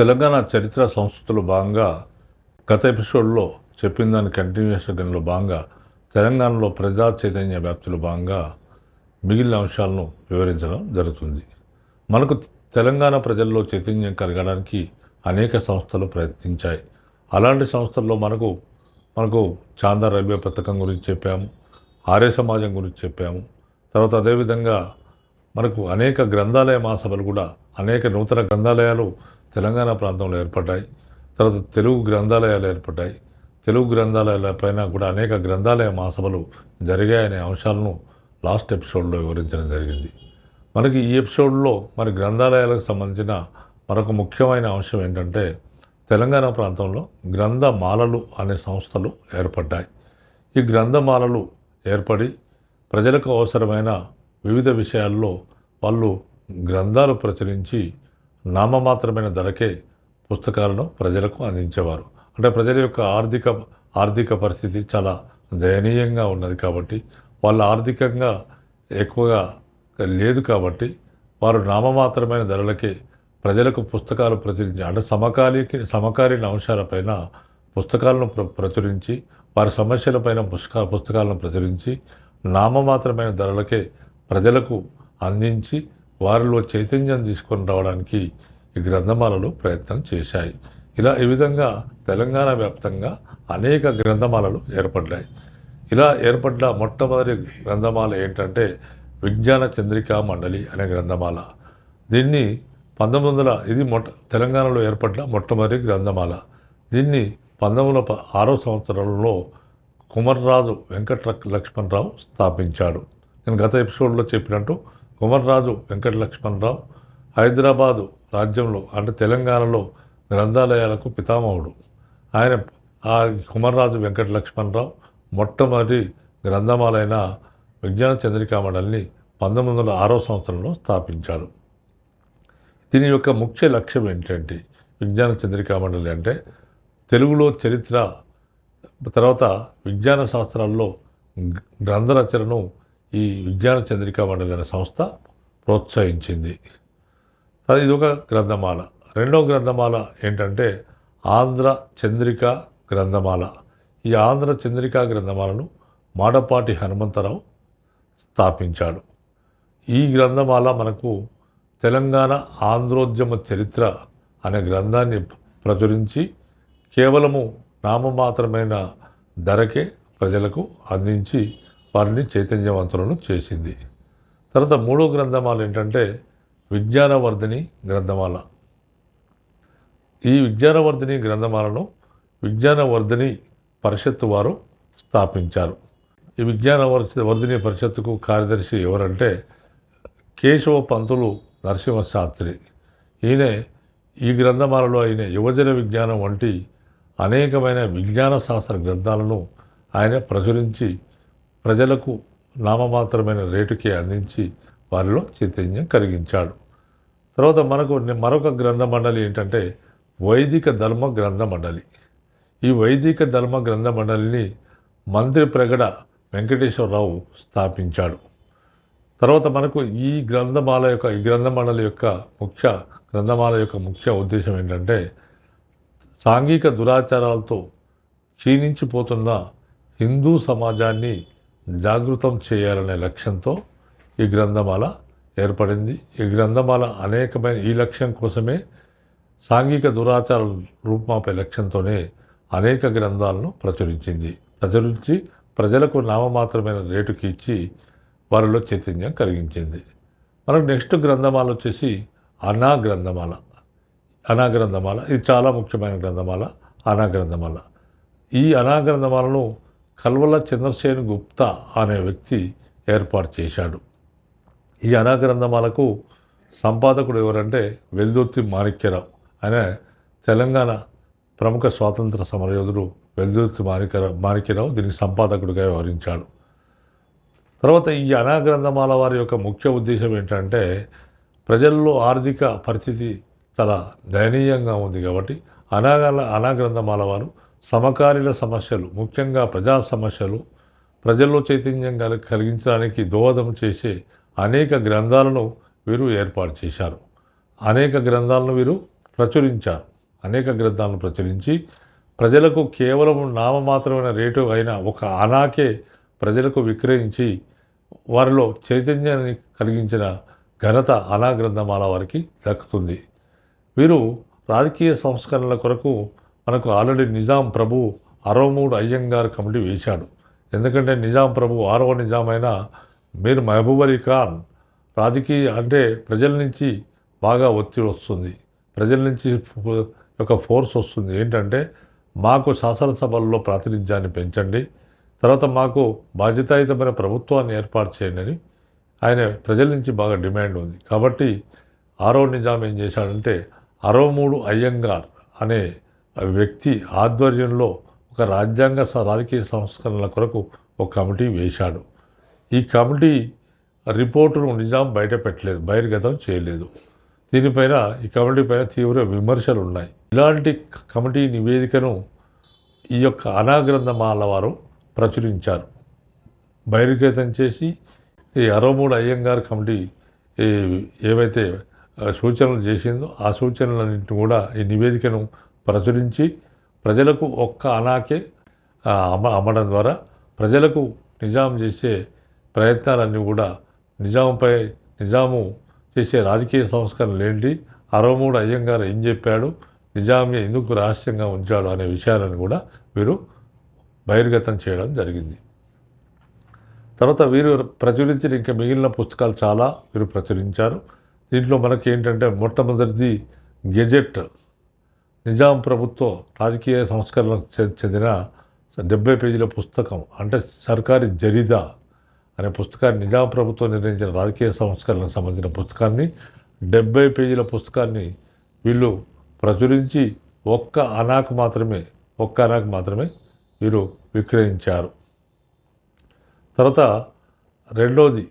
తెలంగాణ చరిత్ర సంస్కృతిలో భాగంగా గత ఎపిసోడ్లో చెప్పిన దాని కంటిన్యూషన్లో భాగంగా తెలంగాణలో ప్రజా చైతన్య వ్యాప్తిలో భాగంగా మిగిలిన అంశాలను వివరించడం జరుగుతుంది. మనకు తెలంగాణ ప్రజల్లో చైతన్యం కలగడానికి అనేక సంస్థలు ప్రయత్నించాయి. అలాంటి సంస్థల్లో మనకు మనకు చాందా రైల్వే పథకం గురించి చెప్పాము ఆర్య సమాజం గురించి చెప్పాము తర్వాత అదేవిధంగా మనకు అనేక గ్రంథాలయ మహాసభలు కూడా అనేక నూతన గ్రంథాలయాలు తెలంగాణ ప్రాంతంలో ఏర్పడ్డాయి. తర్వాత తెలుగు గ్రంథాలయాలు ఏర్పడ్డాయి. తెలుగు గ్రంథాలయాల పైన కూడా అనేక గ్రంథాలయ మహాసభలు జరిగాయనే అంశాలను లాస్ట్ ఎపిసోడ్లో వివరించడం జరిగింది. మనకి ఈ ఎపిసోడ్లో మరి గ్రంథాలయాలకు సంబంధించిన మరొక ముఖ్యమైన అంశం ఏంటంటే తెలంగాణ ప్రాంతంలో గ్రంథమాలలు అనే సంస్థలు ఏర్పడ్డాయి. ఈ గ్రంథమాలలు ఏర్పడి ప్రజలకు అవసరమైన వివిధ విషయాల్లో వాళ్ళు గ్రంథాలు ప్రచురించి నామమాత్రమైన ధరకే పుస్తకాలను ప్రజలకు అందించేవారు. అంటే ప్రజల యొక్క ఆర్థిక ఆర్థిక పరిస్థితి చాలా దయనీయంగా ఉన్నది కాబట్టి వాళ్ళ ఆర్థికంగా ఎక్కువగా లేదు కాబట్టి వారు నామమాత్రమైన ధరలకే ప్రజలకు పుస్తకాలు ప్రచురించి అంటే సమకాలీకి సమకాలీన అంశాలపైన పుస్తకాలను ప్ర ప్రచురించి వారి సమస్యలపైన పుస్తక పుస్తకాలను ప్రచురించి నామమాత్రమైన ధరలకే ప్రజలకు అందించి వారిలో చైతన్యం తీసుకొని రావడానికి ఈ గ్రంథమాలలు ప్రయత్నం చేశాయి. ఇలా ఈ విధంగా తెలంగాణ వ్యాప్తంగా అనేక గ్రంథమాలలు ఏర్పడ్డాయి. ఇలా ఏర్పడ్డ మొట్టమొదటి గ్రంథమాల ఏంటంటే విజ్ఞాన చంద్రికా మండలి అనే గ్రంథమాల. దీన్ని పంతొమ్మిది వందల ఇది మొట్ట తెలంగాణలో ఏర్పడ్డ మొట్టమొదటి గ్రంథమాల. దీన్ని పంతొమ్మిది వందల ఆరో సంవత్సరంలో కుమర్రాజు వెంకట లక్ష్మణరావు స్థాపించాడు. నేను గత ఎపిసోడ్లో చెప్పినట్టు కుమర్రాజు వెంకట లక్ష్మణరావు హైదరాబాదు రాజ్యంలో అంటే తెలంగాణలో గ్రంథాలయాలకు పితామహుడు. ఆయన ఆ కుమర్రాజు వెంకట లక్ష్మణరావు మొట్టమొదటి గ్రంథమాలైన విజ్ఞాన చంద్రికా మండలిని పంతొమ్మిది వందల ఆరో సంవత్సరంలో స్థాపించాడు. దీని యొక్క ముఖ్య లక్ష్యం ఏంటంటే విజ్ఞాన చంద్రికా మండలి అంటే తెలుగులో చరిత్ర తర్వాత విజ్ఞాన శాస్త్రాల్లో గ్రంథరచనను గ్రంథ రచనను ఈ విజ్ఞాన చంద్రిక మండలి అనే సంస్థ ప్రోత్సహించింది. ఇది ఒక గ్రంథమాల. రెండవ గ్రంథమాల ఏంటంటే ఆంధ్ర చంద్రిక గ్రంథమాల. ఈ ఆంధ్ర చంద్రికా గ్రంథమాలను మాడపాటి హనుమంతరావు స్థాపించాడు. ఈ గ్రంథమాల మనకు తెలంగాణ ఆంధ్రోద్యమ చరిత్ర అనే గ్రంథాన్ని ప్రచురించి కేవలము నామమాత్రమైన ధరకే ప్రజలకు అందించి వారిని చైతన్యవంతులను చేసింది. తర్వాత మూడో గ్రంథమాల ఏంటంటే విజ్ఞానవర్ధిని గ్రంథమాల. ఈ విజ్ఞానవర్ధిని గ్రంథమాలను విజ్ఞానవర్ధిని పరిషత్తు వారు స్థాపించారు. ఈ విజ్ఞాన వర్ధిని పరిషత్తుకు కార్యదర్శి ఎవరంటే కేశవ పంతులు నరసింహశాస్త్రి. ఈయన ఈ గ్రంథమాలలో ఆయన యువజన విజ్ఞానం వంటి అనేకమైన విజ్ఞాన శాస్త్ర గ్రంథాలను ఆయన ప్రచురించి ప్రజలకు నామమాత్రమైన రేటుకే అందించి వారిలో చైతన్యం కలిగించాడు. తర్వాత మనకు మరొక గ్రంథమండలి ఏంటంటే వైదిక ధర్మ గ్రంథ మండలి ఈ వైదిక ధర్మ గ్రంథ మండలిని మంత్రి ప్రగడ వెంకటేశ్వరరావు స్థాపించాడు. తర్వాత మనకు ఈ గ్రంథమాల యొక్క ఈ గ్రంథమండలి యొక్క ముఖ్య గ్రంథమాల యొక్క ముఖ్య ఉద్దేశం ఏంటంటే సాంఘిక దురాచారాలతో క్షీణించిపోతున్న హిందూ సమాజాన్ని జాగృతం చేయాలనే లక్ష్యంతో ఈ గ్రంథమాల ఏర్పడింది. ఈ గ్రంథమాల అనేకమైన ఈ లక్ష్యం కోసమే సాంఘిక దురాచార రూపుమాపే లక్ష్యంతోనే అనేక గ్రంథాలను ప్రచురించింది. ప్రచురించి ప్రజలకు నామమాత్రమైన రేటుకి ఇచ్చి వారిలో చైతన్యం కలిగించింది. మనకు నెక్స్ట్ గ్రంథమాల వచ్చేసి అనా గ్రంథమాల. అనా గ్రంథమాల. ఇది చాలా ముఖ్యమైన గ్రంథమాల. అనా గ్రంథమాల. ఈ అనా గ్రంథమాలను కల్వల చంద్రసేన్ గుప్తా అనే వ్యక్తి ఏర్పాటు చేశాడు. ఈ అనాగ్రంథమాలకు సంపాదకుడు ఎవరంటే వెల్దుర్తి మాణిక్యరావు అనే తెలంగాణ ప్రముఖ స్వాతంత్ర సమరయోధుడు వెల్దుర్తి మాణిక్యరావు మాణిక్యరావు దీనికి సంపాదకుడిగా వ్యవహరించాడు. తర్వాత ఈ అనాగ్రంథమాల వారి యొక్క ముఖ్య ఉద్దేశం ఏంటంటే ప్రజల్లో ఆర్థిక పరిస్థితి చాలా దయనీయంగా ఉంది కాబట్టి అనాగల అనాగ్రంథమాల వారు సమకాలీన సమస్యలు ముఖ్యంగా ప్రజా సమస్యలు ప్రజల్లో చైతన్యం కలిగించడానికి దోహదం చేసే అనేక గ్రంథాలను వీరు ఏర్పాటు చేశారు. అనేక గ్రంథాలను వీరు ప్రచురించారు. అనేక గ్రంథాలను ప్రచురించి ప్రజలకు కేవలం నామమాత్రమైన రేటు అయిన ఒక అనాకే ప్రజలకు విక్రయించి వారిలో చైతన్యాన్ని కలిగించిన ఘనత అనా గ్రంథమాల వారికి దక్కుతుంది. వీరు రాజకీయ సంస్కరణల కొరకు మనకు ఆల్రెడీ నిజాం ప్రభు అరవై మూడు అయ్యంగార్ కమిటీ వేశాడు. ఎందుకంటే నిజాం ప్రభు ఆరవ నిజామైన మీర్ మహబూబ్ అలీ ఖాన్ రాజకీయ అంటే ప్రజల నుంచి బాగా ఒత్తిడి వస్తుంది. ప్రజల నుంచి ఒక ఫోర్స్ వస్తుంది. ఏంటంటే మాకు శాసనసభల్లో ప్రాతినిధ్యాన్ని పెంచండి. తర్వాత మాకు బాధ్యతాయుతమైన ప్రభుత్వాన్ని ఏర్పాటు చేయండి అని ఆయన ప్రజల నుంచి బాగా డిమాండ్ ఉంది. కాబట్టి ఆరో నిజాం ఏం చేశాడంటే అరవ మూడు అయ్యంగార్ అనే వ్యక్తి ఆధ్వర్యంలో ఒక రాజ్యాంగ స- రాజకీయ సంస్కరణల కొరకు ఒక కమిటీ వేశాడు. ఈ కమిటీ రిపోర్టును నిజాం బయట పెట్టలేదు బహిర్గతం చేయలేదు. దీనిపైన ఈ కమిటీ పైన తీవ్ర విమర్శలు ఉన్నాయి ఇలాంటి కమిటీ నివేదికను ఈ యొక్క అనాగ్రంథమాల వారు ప్రచురించారు. బహిర్గతం చేసి ఈ అరవమూడు అయ్యంగార్ కమిటీ ఏవైతే సూచనలు చేసిందో ఆ సూచనలన్నింటినీ కూడా ఈ నివేదికను ప్రచురించి ప్రజలకు ఒక్క అనాకే అమ అమ్మడం ద్వారా ప్రజలకు నిజాం చేసే ప్రయత్నాలన్నీ కూడా నిజాంపై నిజాము చేసే రాజకీయ సంస్కరణలు ఏంటి? అరవమూడు అయ్యంగారు ఏం చెప్పాడు? నిజామే ఎందుకు రహస్యంగా ఉంచాడు అనే విషయాలను కూడా వీరు బహిర్గతం చేయడం జరిగింది. తర్వాత వీరు ప్రచురించిన ఇంకా మిగిలిన పుస్తకాలు చాలా వీరు ప్రచురించారు. దీంట్లో మనకి ఏంటంటే మొట్టమొదటిది గెజెట్. నిజాం ప్రభుత్వం రాజకీయ సంస్కరణలకు చె- చెందిన డెబ్బై పేజీల పుస్తకం అంటే సర్కారీ జరీదా అనే పుస్తకాన్ని నిజాం ప్రభుత్వం నిర్ణయించిన రాజకీయ సంస్కరణలకు సంబంధించిన పుస్తకాన్ని డెబ్బై పేజీల పుస్తకాన్ని వీళ్ళు ప్రచురించి ఒక్క అనాకు మాత్రమే ఒక్క అనాకు మాత్రమే వీరు విక్రయించారు. తర్వాత రెండోది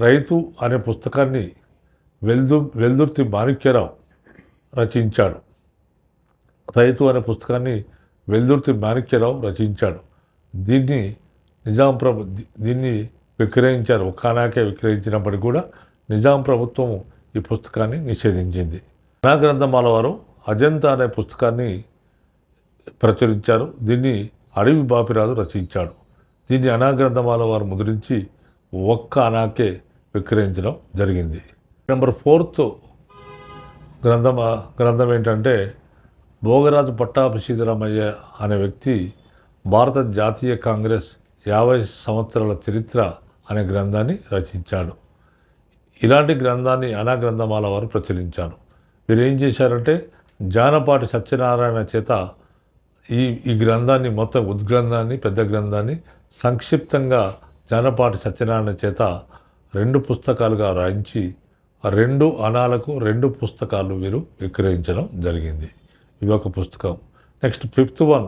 రైతు అనే పుస్తకాన్ని వెల్దు వెల్దుర్తి మాణిక్యరావు రచించాడు. రైతు అనే పుస్తకాన్ని వెల్దుర్తి మాణిక్యరావు రచించాడు. దీన్ని నిజాం ప్రభు దీన్ని విక్రయించారు. ఒక్కనాకే విక్రయించినప్పటికీ కూడా నిజాం ప్రభుత్వం ఈ పుస్తకాన్ని నిషేధించింది. నా గ్రంథమాల వారు అజంతా అనే పుస్తకాన్ని ప్రచురించారు. దీన్ని అడవి బాపిరాజు రచించాడు. దీన్ని అనాగ్రంథమాల వారు ముద్రించి ఒక్క అనాకే విక్రయించడం జరిగింది. నెంబర్ ఫోర్త్ గ్రంథం గ్రంథం ఏంటంటే భోగరాజు పట్టాభి సీతారామయ్య అనే వ్యక్తి భారత జాతీయ కాంగ్రెస్ యాభై సంవత్సరాల చరిత్ర అనే గ్రంథాన్ని రచించాడు. ఇలాంటి గ్రంథాన్ని అనా గ్రంథమాల వారు ప్రచురించారు. వీరు ఏం చేశారంటే జానపాటి సత్యనారాయణ చేత ఈ ఈ గ్రంథాన్ని మొత్తం ఉద్గ్రంథాన్ని పెద్ద గ్రంథాన్ని సంక్షిప్తంగా జానపాటి సత్యనారాయణ చేత రెండు పుస్తకాలుగా రాయించి రెండు అనాలకు రెండు పుస్తకాలు వీరు విక్రయించడం జరిగింది. ఇది ఒక పుస్తకం. నెక్స్ట్ ఫిఫ్త్ వన్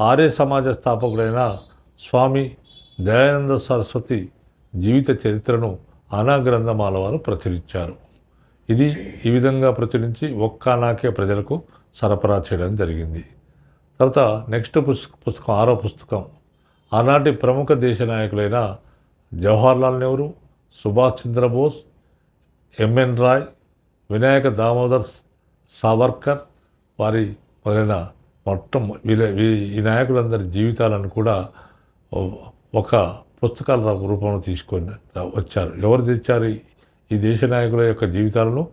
ఆర్య సమాజ స్థాపకుడైన స్వామి దయానంద సరస్వతి జీవిత చరిత్రను అనాగ్రంథమాల వారు ప్రచురించారు. ఇది ఈ విధంగా ప్రచురించి ఒక్క అనాకే ప్రజలకు సరఫరా చేయడం జరిగింది. తర్వాత నెక్స్ట్ పుస్తక పుస్తకం ఆరో పుస్తకం. ఆనాటి ప్రముఖ దేశ నాయకులైన జవహర్లాల్ నెహ్రూ సుభాష్ చంద్రబోస్ ఎంఎన్ రాయ్ వినాయక దామోదర్ సావర్కర్ వారి మొదలైన మొత్తం వీళ్ళ ఈ నాయకులందరి జీవితాలను కూడా ఒక పుస్తకాల రూపంలో తీసుకొని వచ్చారు. ఎవరు తెచ్చారు? ఈ- ఈ దేశ నాయకుల యొక్క జీవితాలను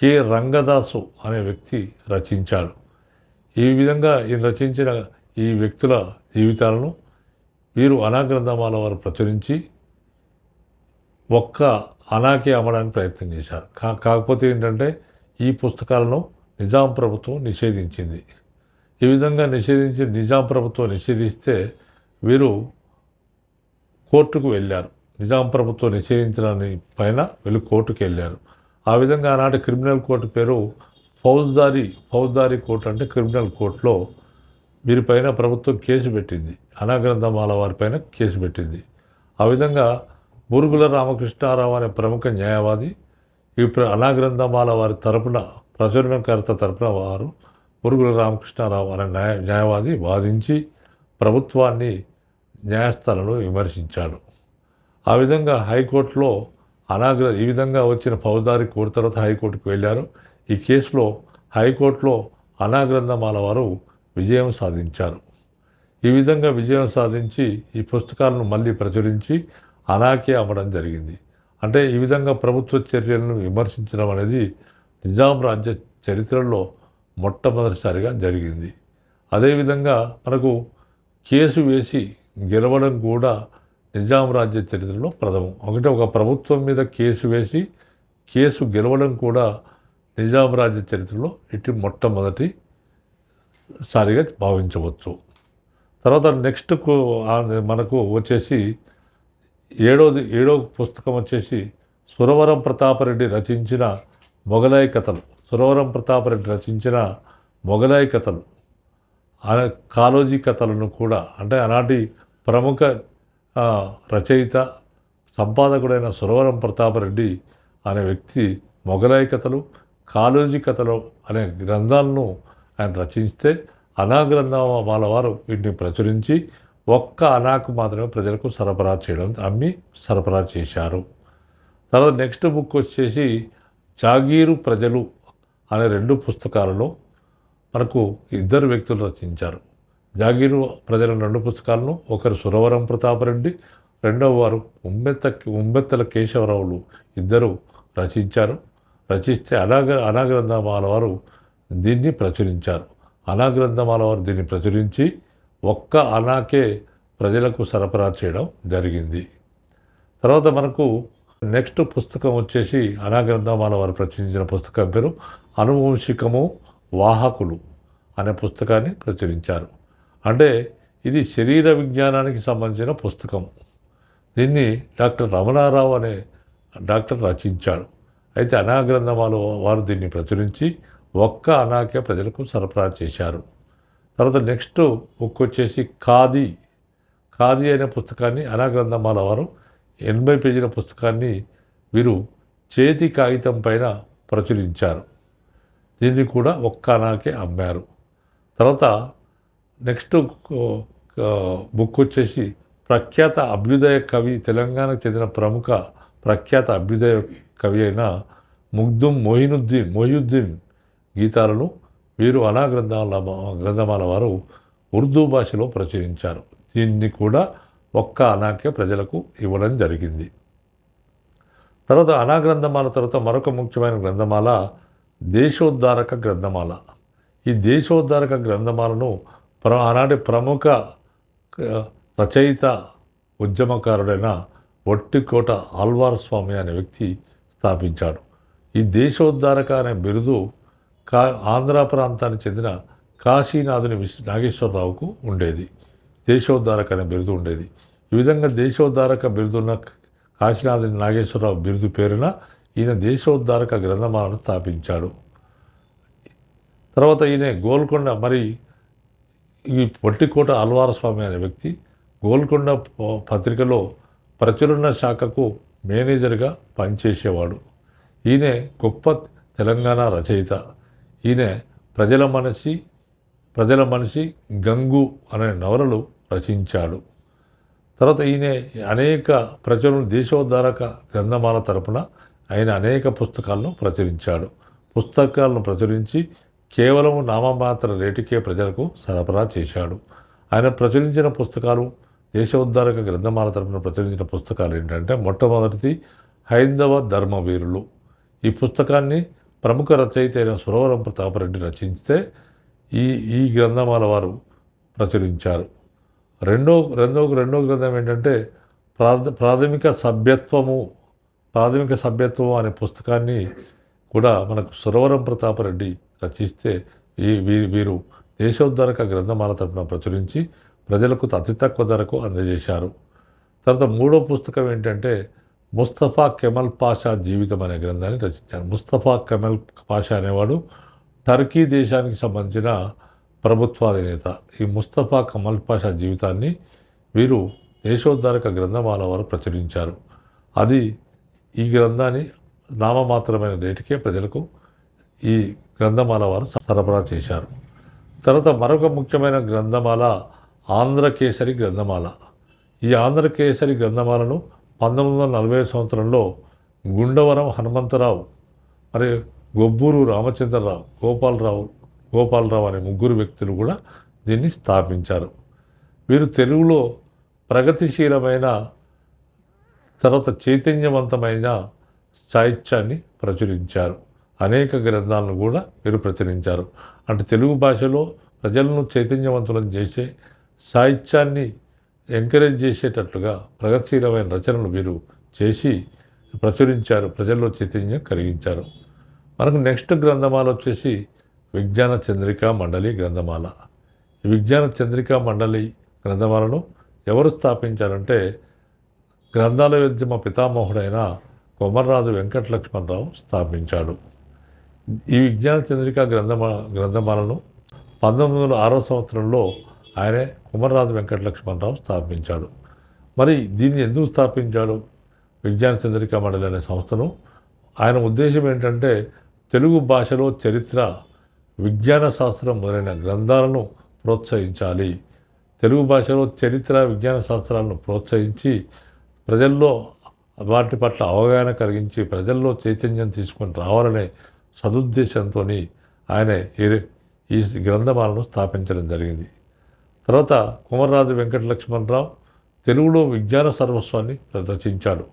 కె. రంగదాసు అనే వ్యక్తి రచించాడు. ఈ విధంగా ఈయన రచించిన ఈ వ్యక్తుల జీవితాలను వీరు అనాగ్రంథమాల వారు ప్రచురించి ఒక్క అనాకే అమ్మడానికి ప్రయత్నం చేశారు. కా కాకపోతే ఏంటంటే ఈ పుస్తకాలను నిజాం ప్రభుత్వం నిషేధించింది. ఈ విధంగా నిషేధించి నిజాం ప్రభుత్వం నిషేధిస్తే వీరు కోర్టుకు వెళ్ళారు. నిజాం ప్రభుత్వం నిషేధించడాని పైన వీళ్ళు కోర్టుకు వెళ్ళారు. ఆ విధంగా ఆనాటి క్రిమినల్ కోర్టు పేరు ఫౌజ్దారీ ఫౌజ్దారీ కోర్టు అంటే క్రిమినల్ కోర్టులో వీరిపైన ప్రభుత్వం కేసు పెట్టింది. అనాగ్రంథమాల వారిపైన కేసు పెట్టింది. ఆ విధంగా బురుగుల రామకృష్ణారావు అనే ప్రముఖ న్యాయవాది ఈ అనాగ్రంథమాల వారి తరపున ప్రచురణకర్త తరపున వారు బురుగుల రామకృష్ణారావు అనే న్యాయ న్యాయవాది వాదించి ప్రభుత్వాన్ని న్యాయస్థానంలో విమర్శించాడు. ఆ విధంగా హైకోర్టులో అనాగ్ర ఈ విధంగా వచ్చిన ఫౌజదారి కోర్టు తర్వాత హైకోర్టుకు వెళ్ళారు. ఈ కేసులో హైకోర్టులో అనాగ్రంథమాల వారు విజయం సాధించారు. ఈ విధంగా విజయం సాధించి ఈ పుస్తకాలను మళ్ళీ ప్రచురించి అనాకే అమ్మడం జరిగింది. అంటే ఈ విధంగా ప్రభుత్వ చర్యలను విమర్శించడం అనేది నిజాం రాజ్య చరిత్రలో మొట్టమొదటిసారిగా జరిగింది. అదేవిధంగా మనకు కేసు వేసి గెలవడం కూడా నిజాం రాజ్య చరిత్రలో ప్రథమం. ఒకటి ఒక ప్రభుత్వం మీద కేసు వేసి కేసు గెలవడం కూడా నిజాం రాజ్య చరిత్రలో ఇటు మొట్టమొదటి సారిగా భావించవచ్చు. తర్వాత నెక్స్ట్ మనకు వచ్చేసి ఏడోది ఏడో పుస్తకం వచ్చేసి సురవరం ప్రతాపరెడ్డి రచించిన మొఘలాయి కథలు సురవరం ప్రతాపరెడ్డి రచించిన మొఘలాయి కథలు అనే కాలోజీ కథలను కూడా అంటే ఆనాటి ప్రముఖ రచయిత సంపాదకుడైన సురవరం ప్రతాపరెడ్డి అనే వ్యక్తి మొఘలాయి కథలు కాలోజీ కథలు అనే గ్రంథాలను ఆయన రచిస్తే అనా గ్రంథమాల వారు వీటిని ప్రచురించి ఒక్క అనాకు మాత్రమే ప్రజలకు సరఫరా చేయడం అమ్మి సరఫరా చేశారు. తర్వాత నెక్స్ట్ బుక్ వచ్చేసి జాగీరు ప్రజలు అనే రెండు పుస్తకాలలో మనకు ఇద్దరు వ్యక్తులు రచించారు. జాగీరు ప్రజల రెండు పుస్తకాలను ఒకరు సురవరం ప్రతాపరెడ్డి రెండవ వారు ఉమ్మెత్త ఉమ్మెత్తల కేశవరావులు ఇద్దరు రచించారు. రచిస్తే అనాగ అనాగ్రంథమాల వారు దీన్ని ప్రచురించారు. అనాగ్రంథమాల వారు దీన్ని ప్రచురించి ఒక్క అనాకే ప్రజలకు సరఫరా చేయడం జరిగింది. తర్వాత మనకు నెక్స్ట్ పుస్తకం వచ్చేసి అనాగ్రంథమాల వారు ప్రచురించిన పుస్తకం పేరు అనువంశికము వాహకులు అనే పుస్తకాన్ని ప్రచురించారు. అంటే ఇది శరీర విజ్ఞానానికి సంబంధించిన పుస్తకం. దీన్ని డాక్టర్ రమణారావు అనే డాక్టర్ రచించాడు. అయితే అనాగ్రంథమాలు వారు దీన్ని ప్రచురించి ఒక్క అనాకే ప్రజలకు సరఫరా చేశారు. తర్వాత నెక్స్ట్ బుక్ వచ్చేసి ఖాదీ. ఖాదీ అనే పుస్తకాన్ని అనాగ్రంథమాల వారు ఎనభై పేజీల పుస్తకాన్ని వీరు చేతి కాగితం పైన ప్రచురించారు. దీన్ని కూడా ఒక్కనాకే అమ్మారు. తర్వాత నెక్స్ట్ బుక్ వచ్చేసి ప్రఖ్యాత అభ్యుదయ కవి తెలంగాణకు చెందిన ప్రముఖ ప్రఖ్యాత అభ్యుదయ కవి అయిన ముగ్దుం మొహినుద్దీన్ మొహియుద్దీన్ గీతాలను వీరు అనా గ్రంథాల గ్రంథమాల వారు ఉర్దూ భాషలో ప్రచురించారు. దీన్ని కూడా ఒక్క అనాక్య ప్రజలకు ఇవ్వడం జరిగింది. తర్వాత అనా గ్రంథమాల తర్వాత మరొక ముఖ్యమైన గ్రంథమాల దేశోద్ధారక గ్రంథమాల. ఈ దేశోద్ధారక గ్రంథమాలను ప్ర ఆనాటి ప్రముఖ రచయిత ఉద్యమకారుడైన ఒట్టికోట ఆల్వార్ స్వామి అనే వ్యక్తి స్థాపించాడు. ఈ దేశోద్ధారక అనే బిరుదు కా ఆంధ్ర ప్రాంతానికి చెందిన కాశీనాథుని నాగేశ్వరరావుకు ఉండేది. దేశోద్ధారక అనే బిరుదు ఉండేది. ఈ విధంగా దేశోద్ధారక బిరుదున్న కాశీనాథుని నాగేశ్వరరావు బిరుదు పేరున ఈయన దేశోద్ధారక గ్రంథమాలను స్థాపించాడు. తర్వాత ఈయన గోల్కొండ మరి ఈ పొట్టికోట అల్వారస్వామి అనే వ్యక్తి గోల్కొండ ప- పత్రికలో ప్రచురణ శాఖకు మేనేజర్గా పనిచేసేవాడు. ఈయన గొప్ప తెలంగాణ రచయిత. ఈయన ప్రజల మనసి ప్రజల మనిషి గంగు అనే నవలలు రచించాడు. తర్వాత ఈయన అనేక ప్రచురణ దేశోద్ధారక గ్రంథమాల తరపున ఆయన అనేక పుస్తకాలను ప్రచురించాడు. పుస్తకాలను ప్రచురించి కేవలం నామమాత్ర రేటుకే ప్రజలకు సరఫరా చేశాడు. ఆయన ప్రచురించిన పుస్తకాలు దేశోద్ధారక గ్రంథమాల తరపున ప్రచురించిన పుస్తకాలు ఏంటంటే మొట్టమొదటిది హైందవ ధర్మవీరులు. ఈ పుస్తకాన్ని ప్రముఖ రచయిత అయిన సురవరం ప్రతాపరెడ్డి రచిస్తే ఈ ఈ గ్రంథమాల వారు ప్రచురించారు. రెండో రెండో రెండో గ్రంథం ఏంటంటే ప్రాథ ప్రాథమిక సభ్యత్వము ప్రాథమిక సభ్యత్వం అనే పుస్తకాన్ని కూడా మనకు సురవరం ప్రతాపరెడ్డి రచిస్తే ఈ వీ వీరు దేశోద్ధరక గ్రంథమాల తరపున ప్రచురించి ప్రజలకు అతి తక్కువ ధరకు అందజేశారు. తర్వాత మూడో పుస్తకం ఏంటంటే ముస్తఫా కెమల్ పాషా జీవితం అనే గ్రంథాన్ని రచించారు. ముస్తఫా కెమల్ పాషా అనేవాడు టర్కీ దేశానికి సంబంధించిన ప్రభుత్వాధినేత ఈ ముస్తఫా కమల్ పాషా జీవితాన్ని వీరు దేశోద్ధారక గ్రంథమాల వారు ప్రచురించారు. అది ఈ గ్రంథాన్ని నామమాత్రమైన రేటుకే ప్రజలకు ఈ గ్రంథమాల వారు సరఫరా చేశారు. తర్వాత మరొక ముఖ్యమైన గ్రంథమాల ఆంధ్రకేసరి గ్రంథమాల. ఈ ఆంధ్రకేసరి గ్రంథమాలను పంతొమ్మిది వందల నలభై సంవత్సరంలో గుండవరం హనుమంతరావు మరియు గొబ్బూరు రామచంద్రరావు గోపాలరావు గోపాలరావు అనే ముగ్గురు వ్యక్తులు కూడా దీన్ని స్థాపించారు. వీరు తెలుగులో ప్రగతిశీలమైన తర్వాత చైతన్యవంతమైన సాహిత్యాన్ని ప్రచురించారు. అనేక గ్రంథాలను కూడా వీరు ప్రచురించారు. అంటే తెలుగు భాషలో ప్రజలను చైతన్యవంతులను చేసే సాహిత్యాన్ని ఎంకరేజ్ చేసేటట్లుగా ప్రగతిశీలమైన రచనలు వీరు చేసి ప్రచురించారు. ప్రజల్లో చైతన్యం కలిగించారు. మనకు నెక్స్ట్ గ్రంథమాలు వచ్చేసి విజ్ఞాన చంద్రిక మండలి గ్రంథమాల. ఈ విజ్ఞాన చంద్రిక మండలి గ్రంథమాలను ఎవరు స్థాపించారంటే గ్రంథాల ఉద్యమ పితామహుడైన కొమర్రాజు వెంకటలక్ష్మణరావు స్థాపించాడు. ఈ విజ్ఞాన చంద్రిక గ్రంథమా గ్రంథమాలను పంతొమ్మిది వందల ఆరో సంవత్సరంలో ఆయనే కుమర్రాజు వెంకటలక్ష్మణరావు స్థాపించాడు. మరి దీన్ని ఎందుకు స్థాపించాడు విజ్ఞాన చంద్రిక మండలి అనే సంస్థను? ఆయన ఉద్దేశం ఏంటంటే తెలుగు భాషలో చరిత్ర విజ్ఞాన శాస్త్రం మొదలైన గ్రంథాలను ప్రోత్సహించాలి. తెలుగు భాషలో చరిత్ర విజ్ఞాన శాస్త్రాలను ప్రోత్సహించి ప్రజల్లో వాటి పట్ల అవగాహన కలిగించి ప్రజల్లో చైతన్యం తీసుకొని రావాలనే సదుద్దేశంతో ఆయన ఈ- గ్రంథమాలను స్థాపించడం జరిగింది. తర్వాత కుమర్రాజు వెంకట లక్ష్మణరావు తెలుగులో విజ్ఞాన సర్వస్వాన్ని రచించాడు.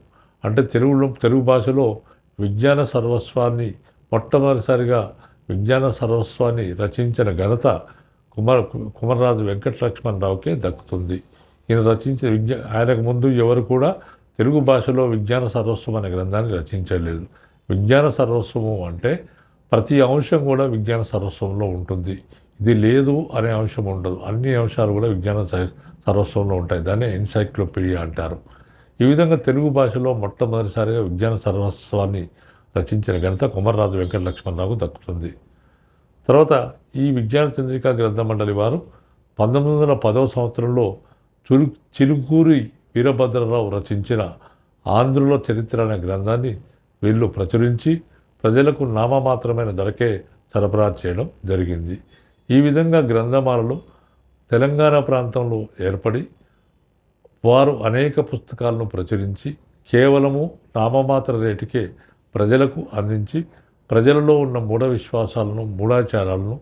అంటే తెలుగులో తెలుగు భాషలో విజ్ఞాన సర్వస్వాన్ని మొట్టమొదటిసారిగా విజ్ఞాన సర్వస్వాన్ని రచించిన ఘనత కుమార్ కుమరరాజు వెంకట లక్ష్మణరావుకే దక్కుతుంది. ఈయన రచించిన విజ్ఞా ఆయనకు ముందు ఎవరు కూడా తెలుగు భాషలో విజ్ఞాన సర్వస్వం అనే గ్రంథాన్ని రచించలేదు. విజ్ఞాన సర్వస్వము అంటే ప్రతి అంశం కూడా విజ్ఞాన సర్వస్వంలో ఉంటుంది. ఇది లేదు అనే అంశం ఉండదు. అన్ని అంశాలు కూడా విజ్ఞాన సర్వస్వంలో ఉంటాయి. దాన్ని ఎన్సైక్లోపీడియా అంటారు. ఈ విధంగా తెలుగు భాషలో మొట్టమొదటిసారిగా విజ్ఞాన సర్వస్వాన్ని రచించిన ఘనత కుమర్రాజు వెంకట లక్ష్మణరావుకు దక్కుతుంది. తర్వాత ఈ విజ్ఞాన చంద్రిక గ్రంథ మండలి వారు పంతొమ్మిది వందల పదవ సంవత్సరంలో చురు చిలుకూరి వీరభద్రరావు రచించిన ఆంధ్రుల చరిత్ర అనే గ్రంథాన్ని వీళ్ళు ప్రచురించి ప్రజలకు నామమాత్రమైన ధరకే సరఫరా చేయడం జరిగింది. ఈ విధంగా గ్రంథమాలలు తెలంగాణ ప్రాంతంలో ఏర్పడి వారు అనేక పుస్తకాలను ప్రచురించి కేవలము నామమాత్ర రేటుకే ప్రజలకు అందించి ప్రజలలో ఉన్న మూఢ విశ్వాసాలను మూఢాచారాలను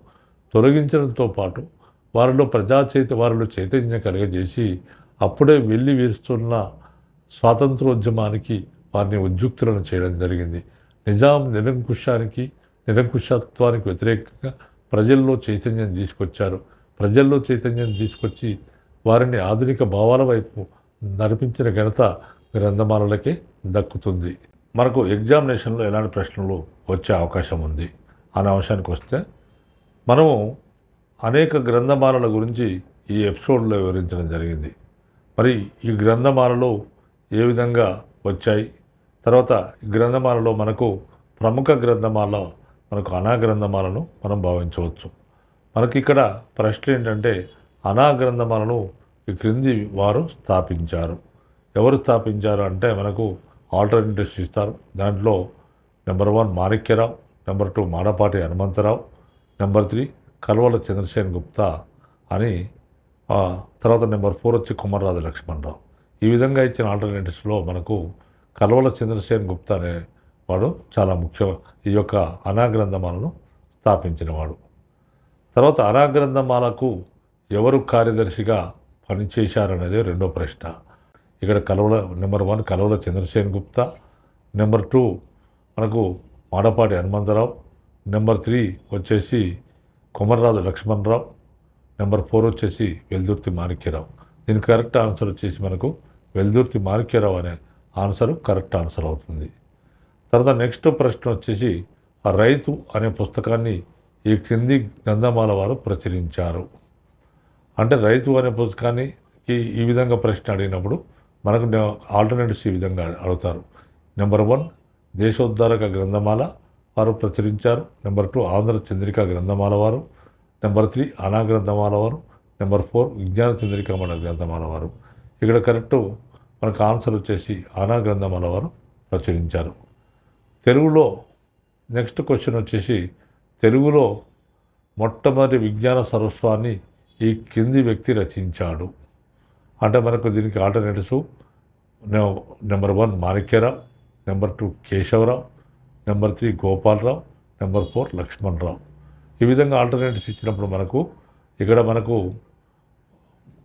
తొలగించడంతో పాటు వారిలో ప్రజా చైత వారిలో చైతన్యం కలగజేసి అప్పుడే వెళ్ళి వీరుస్తున్న స్వాతంత్రోద్యమానికి వారిని ఉద్యుక్తులను చేయడం జరిగింది. నిజాం నిరంకుశానికి నిరంకుశత్వానికి వ్యతిరేకంగా ప్రజల్లో చైతన్యం తీసుకొచ్చారు. ప్రజల్లో చైతన్యం తీసుకొచ్చి వారిని ఆధునిక భావాల వైపు నడిపించిన ఘనత గ్రంథమాలలకే దక్కుతుంది. మనకు ఎగ్జామినేషన్లో ఎలాంటి ప్రశ్నలు వచ్చే అవకాశం ఉంది అనే అంశానికి వస్తే మనము అనేక గ్రంథమాలల గురించి ఈ ఎపిసోడ్లో వివరించడం జరిగింది. మరి ఈ గ్రంథమాలలో ఏ విధంగా వచ్చాయి? తర్వాత ఈ గ్రంథమాలలో మనకు ప్రముఖ గ్రంథమాల మనకు అనా గ్రంథమాలను మనం భావించవచ్చు. మనకి ఇక్కడ ప్రశ్న ఏంటంటే అనా గ్రంథమాలను ఈ క్రింది వారు స్థాపించారు. ఎవరు స్థాపించారు అంటే మనకు ఆల్టర్నేటివ్స్ ఇస్తారు. దాంట్లో number one Manikyarao number two Madapati Hanumantharao number three Kalvala Chandrasen Gupta అని తర్వాత నెంబర్ ఫోర్ వచ్చి కుమారరాజు లక్ష్మణరావు. ఈ విధంగా ఇచ్చిన ఆల్టర్నేటివ్స్లో మనకు కల్వల చంద్రసేన్ గుప్తా అనే వాడు చాలా ముఖ్య ఈ యొక్క అనాగ్రంథమాలను స్థాపించినవాడు. తర్వాత అనాగ్రంథమాలకు ఎవరు కార్యదర్శిగా పనిచేశారనేది రెండో ప్రశ్న. ఇక్కడ Kalavala number one Kalavala Chandrasen Gupta. Number two మనకు మాడపాటి హనుమంతరావు. నెంబర్ త్రీ వచ్చేసి కొమర్రాజు లక్ష్మణరావు. నెంబర్ ఫోర్ వచ్చేసి వెల్దుర్తి మాణిక్యరావు. దీనికి కరెక్ట్ ఆన్సర్ వచ్చేసి మనకు వెల్దుర్తి మాణిక్యరావు అనే ఆన్సర్ కరెక్ట్ ఆన్సర్ అవుతుంది. తర్వాత నెక్స్ట్ ప్రశ్న వచ్చేసి రైతు అనే పుస్తకాన్ని ఈ క్రింది గ్రంథమాల వారు ప్రచురించారు. అంటే రైతు అనే పుస్తకాన్ని ఈ ఈ విధంగా ప్రశ్న అడిగినప్పుడు మనకు ఆల్టర్నేటివ్స్ ఈ విధంగా అడుగుతారు. నెంబర్ వన్ దేశోద్ధారక గ్రంథమాల వారు ప్రచురించారు. నెంబర్ టూ ఆంధ్ర చంద్రిక గ్రంథమాల వారు. నెంబర్ త్రీ అనా గ్రంథమాల వారు. నెంబర్ ఫోర్ విజ్ఞాన చంద్రిక మన గ్రంథమాల వారు. ఇక్కడ కరెక్ట్ మనకు ఆన్సర్ వచ్చేసి అనా గ్రంథమాల వారు ప్రచురించారు. తెలుగులో నెక్స్ట్ క్వశ్చన్ వచ్చేసి తెలుగులో మొట్టమొదటి విజ్ఞాన సర్వస్వాన్ని ఈ కింది వ్యక్తి రచించాడు. అంటే మనకు దీనికి alternatives number one Manikyarao number two Keshavarao number three Gopalarao number four Lakshmanarao. ఈ విధంగా ఆల్టర్నేటివ్స్ ఇచ్చినప్పుడు మనకు ఇక్కడ మనకు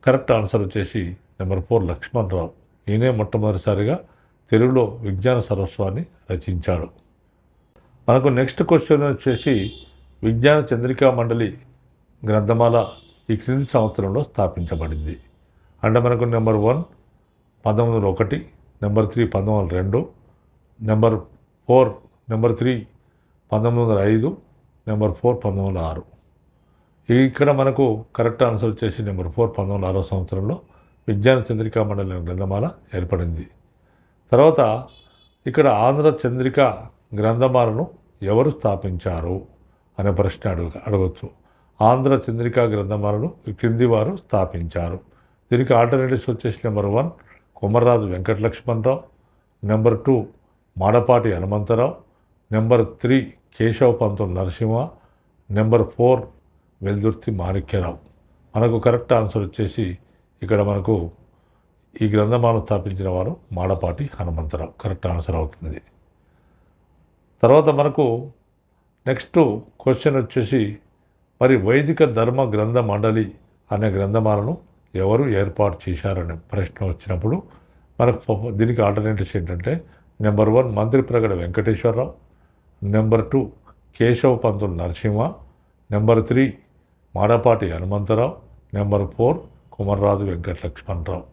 కరెక్ట్ ఆన్సర్ వచ్చేసి నెంబర్ ఫోర్ లక్ష్మణరావు. ఈయనే మొట్టమొదటిసారిగా తెలుగులో విజ్ఞాన సరస్వాన్ని రచించాడు. మనకు నెక్స్ట్ క్వశ్చన్ వచ్చేసి విజ్ఞాన చంద్రికా మండలి గ్రంథమాల ఈ క్రింది సంవత్సరంలో స్థాపించబడింది. అంటే మనకు నెంబర్ వన్ పంతొమ్మిది వందల ఒకటి నెంబర్ త్రీ పంతొమ్మిది వందల రెండు నెంబర్ ఫోర్ నెంబర్ త్రీ పంతొమ్మిది వందల ఐదు నెంబర్ ఫోర్ పంతొమ్మిది వందల ఆరు. ఇక్కడ మనకు కరెక్ట్ ఆన్సర్ వచ్చేసి నెంబర్ ఫోర్ పంతొమ్మిది వందల ఆరో సంవత్సరంలో విజ్ఞాన చంద్రికా మండలి గ్రంథమాల ఏర్పడింది. తర్వాత ఇక్కడ ఆంధ్ర చంద్రిక గ్రంథమాలను ఎవరు స్థాపించారు అనే ప్రశ్న అడుగు అడగచ్చు. ఆంధ్ర చంద్రికా గ్రంథమాలను క్రింది వారు స్థాపించారు. దీనికి ఆల్టర్నేటివ్స్ వచ్చేసి number one Komarraju Venkata Lakshmanarao number two Madapati Hanumantharao. Number three Keshava Pantulu Narasimha. Number four Veldurthi Manikyarao. మనకు కరెక్ట్ ఆన్సర్ వచ్చేసి ఇక్కడ మనకు ఈ గ్రంథమాలను స్థాపించిన వారు మాడపాటి హనుమంతరావు. కరెక్ట్ ఆన్సర్ అవుతుంది. తర్వాత మనకు నెక్స్ట్ క్వశ్చన్ వచ్చేసి మరి వైదిక ధర్మ గ్రంథ మండలి అనే గ్రంథమాలను ఎవరు ఏర్పాటు చేశారనే ప్రశ్న వచ్చినప్పుడు మనకు దీనికి ఆల్టర్నేటివ్స్ ఏంటంటే number one Mantri Pragada Venkateswararao number two Keshava Pantulu Narasimha number three Madapati Hanumantharao number four Kumarraju Venkata Lakshmanarao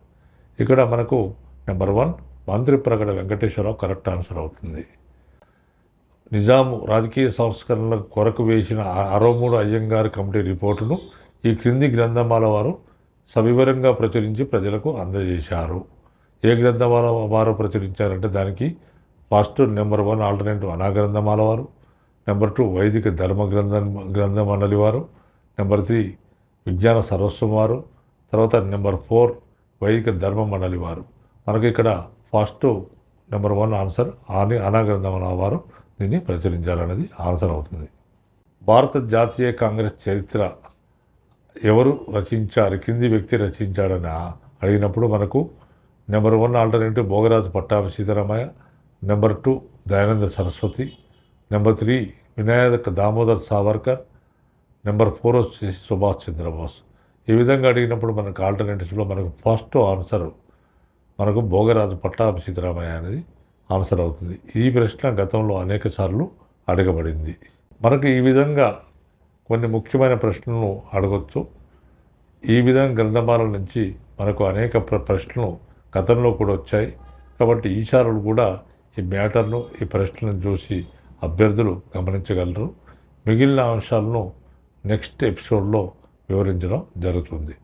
ఇక్కడ మనకు number one Mantri Pragada Venkateswararao correct answer అవుతుంది. నిజాము రాజకీయ సంస్కరణల కొరకు వేసిన అరవమూడు అయ్యంగారు మూడు కమిటీ రిపోర్టును ఈ క్రింది గ్రంథమాల వారు సవివరంగా ప్రచురించి ప్రజలకు అందజేశారు. ఏ గ్రంథమాల వారు ప్రచురించారంటే దానికి ఫస్ట్ నెంబర్ వన్ ఆల్టర్నేటివ్ అనాగ్రంథమాల వారు నెంబర్ టూ వైదిక ధర్మ గ్రంథ గ్రంథ మండలి వారు నెంబర్ త్రీ విజ్ఞాన సర్వస్వం వారు తర్వాత నెంబర్ ఫోర్ వైదిక ధర్మ మండలి వారు. మనకి ఇక్కడ ఫస్ట్ నెంబర్ వన్ ఆన్సర్ ఆని అనాగ్రంథమాల వారు దీన్ని ప్రచురించాలనేది ఆన్సర్ అవుతుంది. భారత జాతీయ కాంగ్రెస్ చరిత్ర ఎవరు రచించారు? కింది వ్యక్తి రచించాడని? అడిగినప్పుడు మనకు number one alternative Bhogaraju Pattabhi Sitaramayya number two Dayananda Saraswati number three Vinayak Damodar Savarkar number four వచ్చేసి సుభాష్ చంద్రబోస్. ఈ విధంగా అడిగినప్పుడు మనకు ఆల్టర్నేటివ్స్లో మనకు ఫస్ట్ ఆన్సర్ మనకు భోగరాజు పట్టాభి సీతారామయ్య అనేది ఆన్సర్ అవుతుంది. ఈ ప్రశ్న గతంలో అనేక సార్లు అడగబడింది. మనకు ఈ విధంగా కొన్ని ముఖ్యమైన ప్రశ్నలను అడగొచ్చు. ఈ విధంగా గ్రంథమాల నుంచి మనకు అనేక ప్ర ప్రశ్నలు గతంలో కూడా వచ్చాయి. కాబట్టి ఈశారులు కూడా ఈ మ్యాటర్ను ఈ ప్రశ్నలను చూసి అభ్యర్థులు గమనించగలరు. మిగిలిన అంశాలను నెక్స్ట్ ఎపిసోడ్లో వివరించడం జరుగుతుంది.